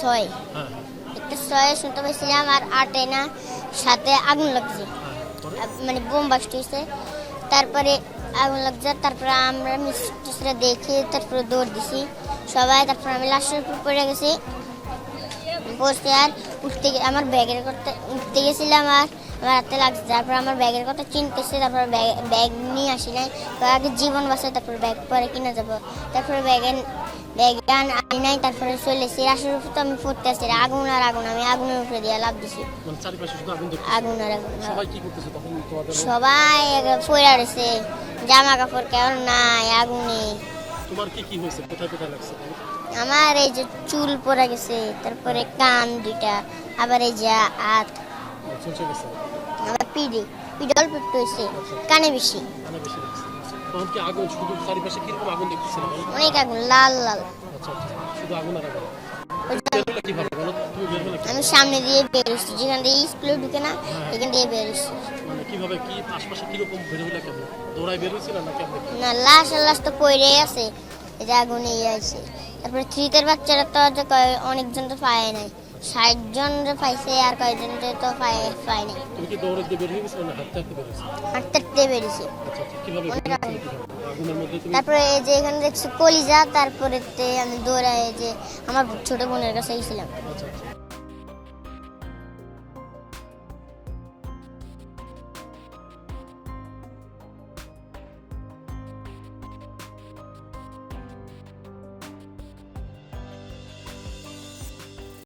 ছয় হ্যাঁ একটা ছয়ে শুনতে পাইছিলাম আর আটে না সাথে আগুন লাগছে। মানে বোম বাস্ট হয়েছে তারপরে আগুন লাগছে, তারপরে আমরা মিস্ট্রেসরা দেখে তারপরে দৌড় দিছি। সবাই তারপর আমি লাশের উপর পড়ে গেছি। বসে আর উঠতে আমার ব্যাগের করতে উঠতে গেছিলাম আর আমার হাতে লাগছে তারপর আমার ব্যাগের কথা চিনতেছে তারপর ব্যাগ ব্যাগ নিয়ে আসি নাই। আগে জীবন বাঁচায় তারপর ব্যাগ পরে কিনে যাব। তারপরে ব্যাগে ব্যাগ গান আনি নাই তারপরে চলেছি রাশের উপর তো আমি পড়তে আসছি আগুন আর আগুন আমি আগুনের উপরে দিয়ে লাভ দিছি। মানে আগুন আর আগুন সবাই পড়ে রয়েছে। জামা কাপড় কেমন? নাই আগুনে তোমার কি কি হয়েছে? কোথায় কোথায় লাগছে? আমার এই যে চুল পড়ে গেছে তারপরে কান দুইটা আবার এই যে হাত। গেছে। পিড়ি পিড়ি অল্প হয়েছে কানে বেশি। বেশি লাগছে তখন কি আগুন শুধু চারিপাশে কীরকম আগুন দেখতেছিল অনেক আগুন লাল লাল। আচ্ছা আচ্ছা শুধু আগুন আর আগুন। আমি সামনে দিয়ে বেরোচ্ছি যেখান দিয়ে স্কুলে ঢুকে না এখান দিয়ে বেরোচ্ছি মানে কীভাবে কি আশপাশে কীরকম বের কেমন? দৌড়াই বের না কেমন? না লাশ তো আছে এই যে আগুনে ইয়ে আছে তারপরে থ্রিতের বাচ্চারা তো অনেকজন তো পায় নাই। ষাট জন পাইছে আর কয়েকজন তো পাই পাইনি তুমি কি দৌড়ে দিয়ে বের হয়ে না হাঁটতে হাঁটতে বেরিয়েছো? হাঁটতে হাঁটতে বেরিয়েছে। আচ্ছা আচ্ছা তারপরে এই যে এখানে দেখছি কলিজা তারপরে আমি দৌড়াই যে আমার ছোট বোনের কাছে গেছিলাম আচ্ছা।